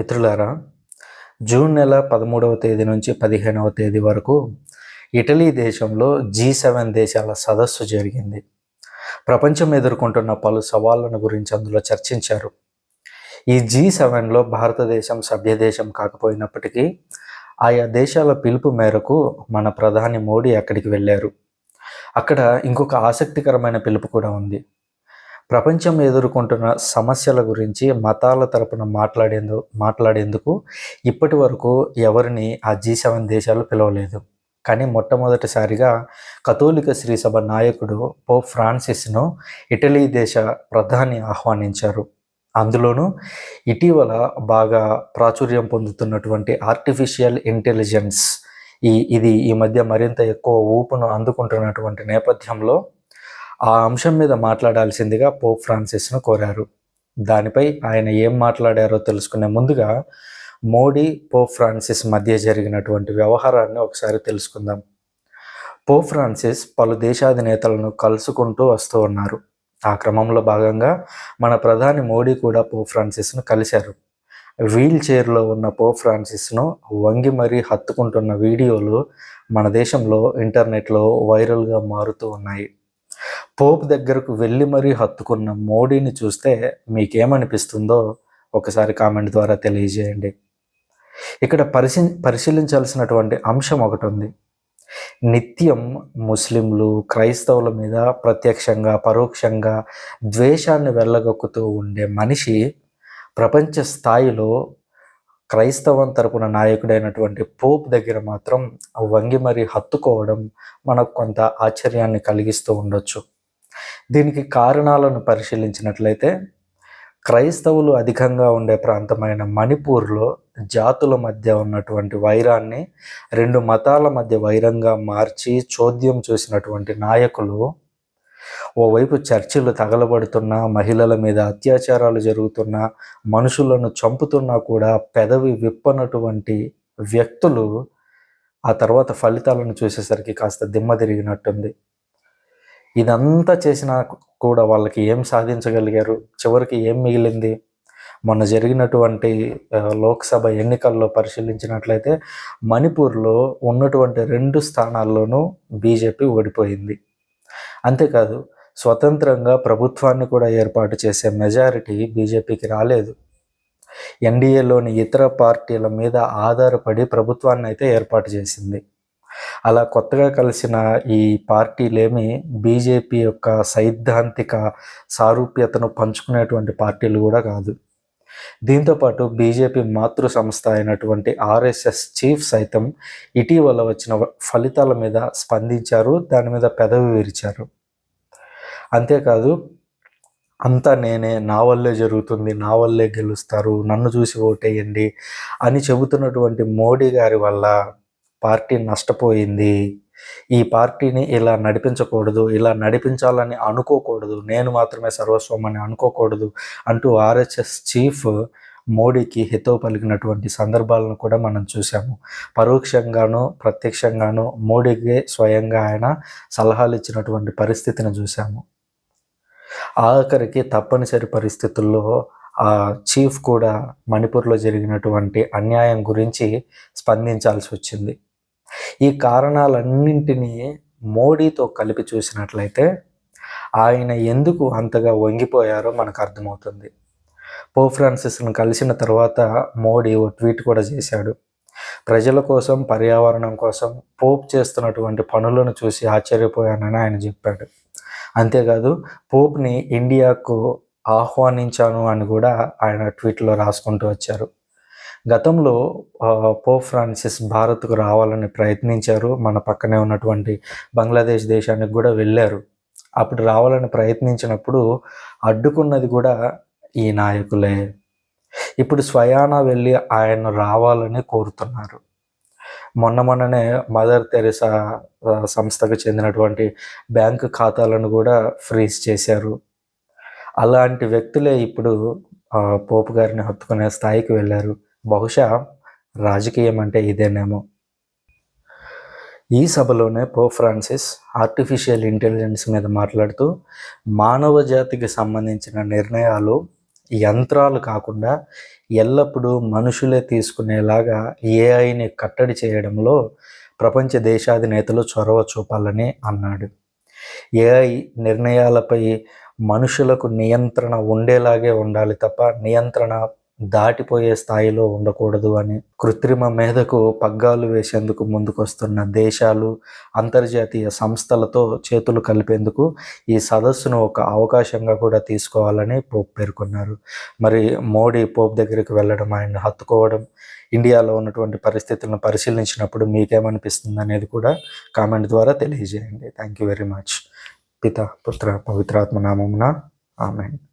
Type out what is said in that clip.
మిత్రులారా జూన్ నెల పదమూడవ తేదీ నుంచి పదిహేనవ తేదీ వరకు ఇటలీ దేశంలో జీ సెవెన్ దేశాల సదస్సు జరిగింది. ప్రపంచం ఎదుర్కొంటున్న పలు సవాళ్ళను గురించి అందులో చర్చించారు. ఈ జీ సెవెన్లో భారతదేశం సభ్యదేశం కాకపోయినప్పటికీ ఆయా దేశాల పిలుపు మేరకు మన ప్రధాని మోడీ అక్కడికి వెళ్ళారు. అక్కడ ఇంకొక ఆసక్తికరమైన పిలుపు కూడా ఉంది. ప్రపంచం ఎదుర్కొంటున్న సమస్యల గురించి మతాల తరపున మాట్లాడేందు మాట్లాడేందుకు ఇప్పటి వరకు ఎవరిని ఆ జీ సెవెన్ దేశాలు పిలవలేదు. కానీ మొట్టమొదటిసారిగా కథోలిక శ్రీసభ నాయకుడు పోప్ ఫ్రాన్సిస్ను ఇటలీ దేశ ప్రధాని ఆహ్వానించారు. అందులోనూ ఇటీవల బాగా ప్రాచుర్యం పొందుతున్నటువంటి ఆర్టిఫిషియల్ ఇంటెలిజెన్స్ ఈ ఇది ఈ మధ్య మరింత ఎక్కువ ఊపును అందుకుంటున్నటువంటి నేపథ్యంలో ఆ అంశం మీద మాట్లాడాల్సిందిగా పోప్ ఫ్రాన్సిస్ను కోరారు. దానిపై ఆయన ఏం మాట్లాడారో తెలుసుకునే ముందుగా మోడీ పోప్ ఫ్రాన్సిస్ మధ్య జరిగినటువంటి వ్యవహారాన్ని ఒకసారి తెలుసుకుందాం. పోప్ ఫ్రాన్సిస్ పలు దేశాధినేతలను కలుసుకుంటూ వస్తూ ఉన్నారు. ఆ క్రమంలో భాగంగా మన ప్రధాని మోడీ కూడా పోప్ ఫ్రాన్సిస్ను కలిశారు. వీల్ చైర్లో ఉన్న పోప్ ఫ్రాన్సిస్ను వంగి మరీ హత్తుకుంటున్న వీడియోలు మన దేశంలో ఇంటర్నెట్లో వైరల్గా మారుతూ ఉన్నాయి. పోప్ దగ్గరకు వెళ్ళి మరీ హత్తుకున్న మోడీని చూస్తే మీకేమనిపిస్తుందో ఒకసారి కామెంట్ ద్వారా తెలియజేయండి. ఇక్కడ పరిశీ పరిశీలించాల్సినటువంటి అంశం ఒకటి ఉంది నిత్యం ముస్లింలు క్రైస్తవుల మీద ప్రత్యక్షంగా పరోక్షంగా ద్వేషాన్ని వెళ్ళగొక్కుతూ ఉండే మనిషి ప్రపంచ స్థాయిలో క్రైస్తవం తరపున నాయకుడైనటువంటి పోప్ దగ్గర మాత్రం వంగి మరీ హత్తుకోవడం మనకు కొంత ఆశ్చర్యాన్ని కలిగిస్తూ ఉండొచ్చు. దీనికి కారణాలను పరిశీలించినట్లయితే క్రైస్తవులు అధికంగా ఉండే ప్రాంతమైన మణిపూర్లో జాతుల మధ్య ఉన్నటువంటి వైరాన్ని రెండు మతాల మధ్య వైరంగా మార్చి చోద్యం చూసినటువంటి నాయకులు ఓవైపు చర్చిలు తగలబడుతున్నా మహిళల మీద అత్యాచారాలు జరుగుతున్నా మనుషులను చంపుతున్నా కూడా పెదవి విప్పనటువంటి వ్యక్తులు ఆ తర్వాత ఫలితాలను చూసేసరికి కాస్త దిమ్మ తిరిగినట్టుంది. ఇదంతా చేసినా కూడా వాళ్ళకి ఏం సాధించగలిగారు? చివరికి ఏం మిగిలింది? మొన్న జరిగినటువంటి లోక్సభ ఎన్నికల్లో పరిశీలించినట్లయితే మణిపూర్లో ఉన్నటువంటి రెండు స్థానాల్లోనూ బీజేపీ ఓడిపోయింది. అంతేకాదు స్వతంత్రంగా ప్రభుత్వాన్ని కూడా ఏర్పాటు చేసే మెజారిటీ బీజేపీకి రాలేదు. ఎన్డీఏలోని ఇతర పార్టీల మీద ఆధారపడి ప్రభుత్వాన్ని అయితే ఏర్పాటు చేసింది. అలా కొత్తగా కలిసిన ఈ పార్టీలేమి బీజేపీ యొక్క సైద్ధాంతిక సారూప్యతను పంచుకునేటువంటి పార్టీలు కూడా కాదు. దీంతోపాటు బీజేపీ మాతృ సంస్థ అయినటువంటి ఆర్ఎస్ఎస్ చీఫ్ సైతం ఇటీవల వచ్చిన ఫలితాల మీద స్పందించారు దాని మీద పెదవి విరిచారు. అంతేకాదు అంతా నేనే నా వల్లే జరుగుతుంది నా వల్లే గెలుస్తారు నన్ను చూసి ఓటేయండి అని చెబుతున్నటువంటి మోడీ గారి వల్ల పార్టీ నష్టపోయింది. ఈ పార్టీని ఇలా నడిపించకూడదు ఇలా నడిపించాలని అనుకోకూడదు నేను మాత్రమే సర్వస్వం అని అనుకోకూడదు అంటూ ఆర్హెచ్ఎస్ చీఫ్ మోడీకి హితవు పలికినటువంటి సందర్భాలను కూడా మనం చూసాము పరోక్షంగాను ప్రత్యక్షంగాను మోడీకి స్వయంగా ఆయన సలహాలు ఇచ్చినటువంటి పరిస్థితిని చూసాము ఆఖరికి తప్పనిసరి పరిస్థితుల్లో ఆ చీఫ్ కూడా మణిపూర్లో జరిగినటువంటి అన్యాయం గురించి స్పందించాల్సి వచ్చింది. ఈ కారణాలన్నింటినీ మోడీతో కలిపి చూసినట్లయితే ఆయన ఎందుకు అంతగా వంగిపోయారో మనకు అర్థమవుతుంది. పో ఫ్రాన్సిస్ను కలిసిన తర్వాత మోడీ ఓ ట్వీట్ కూడా చేశాడు. ప్రజల కోసం పర్యావరణం కోసం పోప్ చేస్తున్నటువంటి పనులను చూసి ఆశ్చర్యపోయానని ఆయన చెప్పాడు. అంతేకాదు పోప్ని ఇండియాకు ఆహ్వానించాను అని కూడా ఆయన ట్వీట్లో రాసుకుంటూ వచ్చారు. గతంలో పోప్ ఫ్రాన్సిస్ భారత్కు రావాలని ప్రయత్నించారు. మన పక్కనే ఉన్నటువంటి బంగ్లాదేశ్ దేశానికి కూడా వెళ్ళారు. అప్పుడు రావాలని ప్రయత్నించినప్పుడు అడ్డుకున్నది కూడా ఈ నాయకులే. ఇప్పుడు స్వయాన వెళ్ళి ఆయన రావాలని కోరుతున్నారు. మొన్న మొన్ననే మదర్ తెరిసా సంస్థకు చెందినటువంటి బ్యాంకు ఖాతాలను కూడా ఫ్రీజ్ చేశారు. అలాంటి వ్యక్తులే ఇప్పుడు పోపు గారిని హత్తుకునే స్థాయికి వెళ్ళారు. బహుశా రాజకీయం అంటే ఇదేనేమో. ఈ సభలోనే పో ఫ్రాన్సిస్ ఆర్టిఫిషియల్ ఇంటెలిజెన్స్ మీద మాట్లాడుతూ మానవ జాతికి సంబంధించిన నిర్ణయాలు యంత్రాలు కాకుండా ఎల్లప్పుడూ మనుషులే తీసుకునేలాగా ఏఐని కట్టడి చేయడంలో ప్రపంచ దేశాధినేతలు చొరవ చూపాలని అన్నాడు. ఏఐ నిర్ణయాలపై మనుషులకు నియంత్రణ ఉండేలాగే ఉండాలి తప్ప నియంత్రణ దాటిపోయే స్థాయిలో ఉండకూడదు అని కృత్రిమ మేధకు పగ్గాలు వేసేందుకు ముందుకొస్తున్న దేశాలు అంతర్జాతీయ సంస్థలతో చేతులు కలిపేందుకు ఈ సదస్సును ఒక అవకాశంగా కూడా తీసుకోవాలని పోప్ పేర్కొన్నారు. మరి మోడీ పోప్ దగ్గరికి వెళ్ళడం ఆయన హత్తుకోవడం ఇండియాలో ఉన్నటువంటి పరిస్థితులను పరిశీలించినప్పుడు మీకేమనిపిస్తుంది అనేది కూడా కామెంట్ ద్వారా తెలియజేయండి. Thank you very much. పిత పుత్ర పవిత్రాత్మ నామమున ఆమె